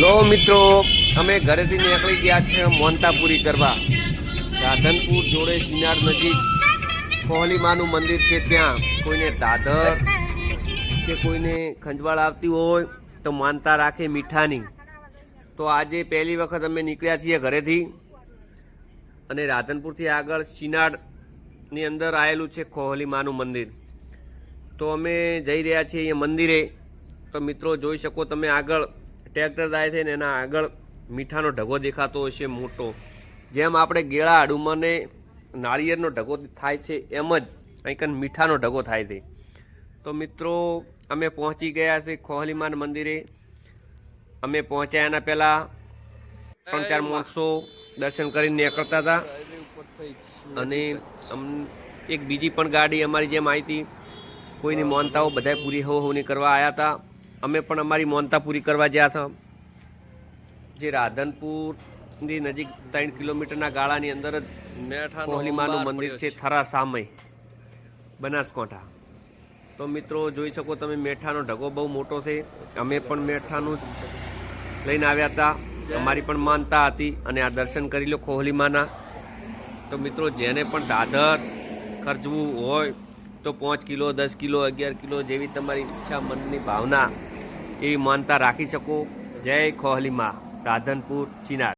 લો મિત્રો, અમે ઘરેથી નીકળી ગયા છે મોનતાપુરી કરવા. રાધનપુર જોડે સિનાર નજીક. કોહલીમાનું મંદિર છે ત્યાં. કોઈને દાદર કે કોઈને ખંજવાળ આવતી હોય તો માનતા રાખે મીઠાની. તો આજે પહેલી વખત અમે નીકળ્યા છીએ ઘરેથી અને રાધનપુરથી આગળ સિનાડની અંદર આવેલું છે કોહલીમાનું મંદિર. તો અમે જઈ રહ્યા છીએ અહીંયા મંદિરે. તો મિત્રો, જોઈ શકો તમે આગળ ટ્રેક્ટર થાય છે ને એના આગળ મીઠાનો ઢગો દેખાતો હશે મોટો. જેમ આપણે ગેળા અડુમને નાળિયેરનો ઢગો થાય છે, એમ જ કન મીઠાનો ઢગો થાય છે. તો મિત્રો, અમે પહોંચી ગયા છે કોહલીમાન મંદિરે. અમે પહોંચ્યા એના પહેલાં ત્રણ ચાર માણસો દર્શન કરીને નીકળતા હતા. અને એક બીજી પણ ગાડી અમારી જેમ આવી હતી. કોઈની માનતાઓ બધાય પૂરી હો હોની કરવા આવ્યા હતા. અમે પણ અમારી મોનતા પૂરી કરવા ગયા હતા. જે રાધનપુરની નજીક ત્રણ કિલોમીટરના ગાળાની અંદર જ કોહલીમાનું મંદિર છે થરા સામય બનાસકાંઠા. તો મિત્રો જોઈ શકો તમે મેઠાનો ઢગો બહુ મોટો છે. અમે પણ મેઠાનું લઈને આવ્યા હતા. અમારી પણ માનતા હતી અને આ દર્શન કરી લો કોહલીમાના. તો મિત્રો જેને પણ દાદર ખર્ચવું હોય તો પાંચ કિલો દસ કિલો અગિયાર કિલો જેવી તમારી ઈચ્છા મનની ભાવના એવી માનતા રાખી શકો. જય કોહલીમાં રાધનપુર ચિનાર.